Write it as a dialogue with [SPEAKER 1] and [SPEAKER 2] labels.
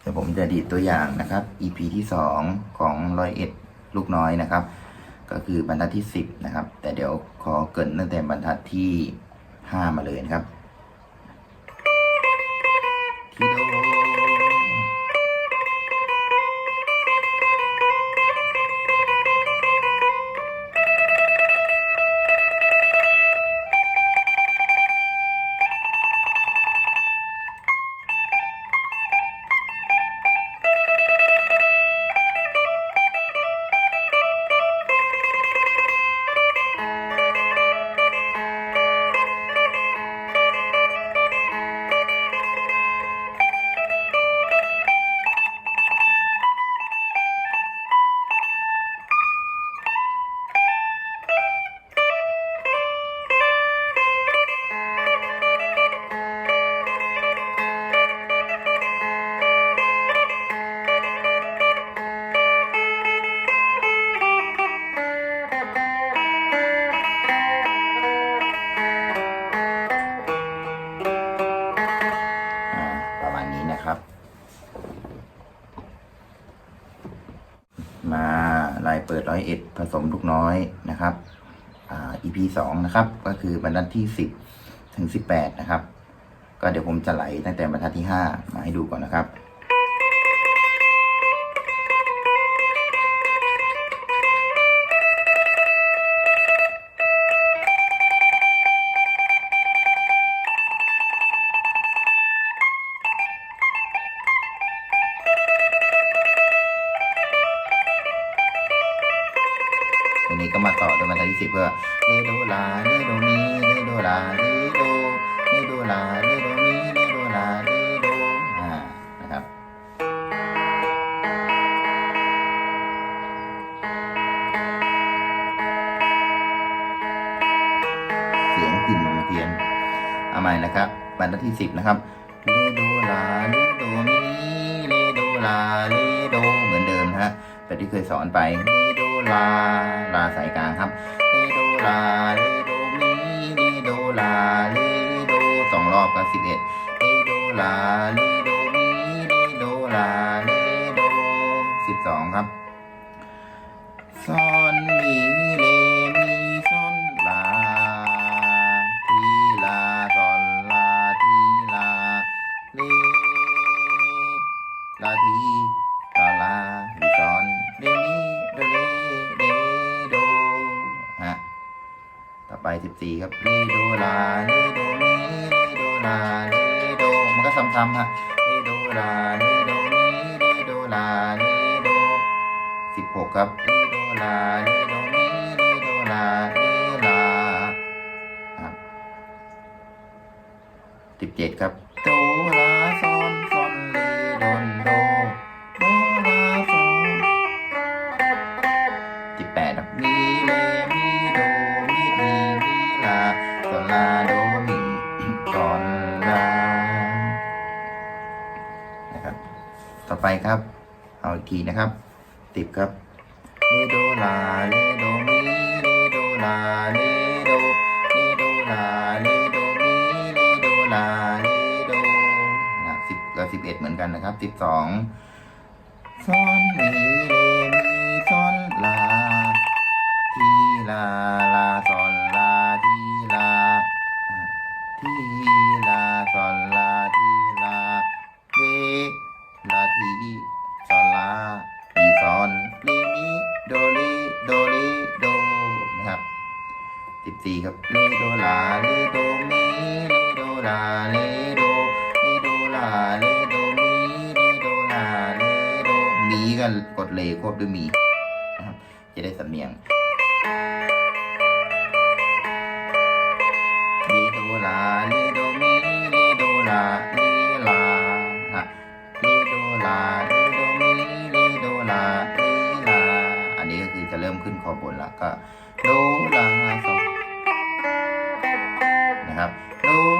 [SPEAKER 1] เดี๋ยวผมจะดีดตัวอย่างนะครับ EP ที่สองของร้อยเอ็ดลูกน้อยนะครับ ก็คือบรรทัดที่สิบนะครับ แต่เดี๋ยวขอเกินตั้งแต่บรรทัดที่ห้ามาเลยนะครับ มาลายเปิดร้อยเอ็ดผสมลูกน้อยนะครับอ่า EP สองนะครับ ก็คือบรรทัดที่สิบถึงสิบแปดนะครับ ก็เดี๋ยวผมจะไหลตั้งแต่บรรทัดที่ห้ามาให้ดูก่อนนะครับ นี้ก็มาต่อด้วยบรรทัดที่สิบเพื่อเลโดลาเลโดมีเลโดลาเลโดเลโดลาเลโดมีเลโดลาเลโดอ่านะครับเสียงพินเพียนเอาใหม่นะครับบรรทัดที่สิบนะครับเลโดลาเลโดมีเลโดลาเลโดเหมือนเดิมฮะแบบที่เคยสอนไปเล ลาลาสายกลางครับเลโดลาเลโดมีเลโดลาเลโดสองรอบก็สิบเอ็ดเลโดลาเลโดมีเลโดลาเลโดสิบสองครับซอนมี สี่ครับเลโดลาเลโดเมเลโดลาเลโดมันก็ซ้ำๆฮะเลโดลาเลโดเมเลโดลาเลโดสิบหกครับเลโดลาเลโดเมเลโดลาเลลาครับสิบเจ็ดครับ นะครับ ต่อไปครับ เอาอีกทีนะครับ ติบครับเลโดลาเลโดมีเลโดลาเลโดเลโดลาเลโดมีเลโดลาเลโดนะสิบกับสิบเอ็ดเหมือนกันนะครับสิบสองซอนมีเลมี ลาทีซอนลามีซอนเลมีโดเลโดเลโดนะครับสิบสี่ครับเลโดลาเลโดมีเลโดลาเลโดเลโดลาเลโดมีเลโดลาเลโดมีก็กดเลควบด้วยมีนะครับจะได้สำเนียงเลโดลา ล้วก็โดลาโซนะครับโดลาโดลาโซลาโซมีเลโดโด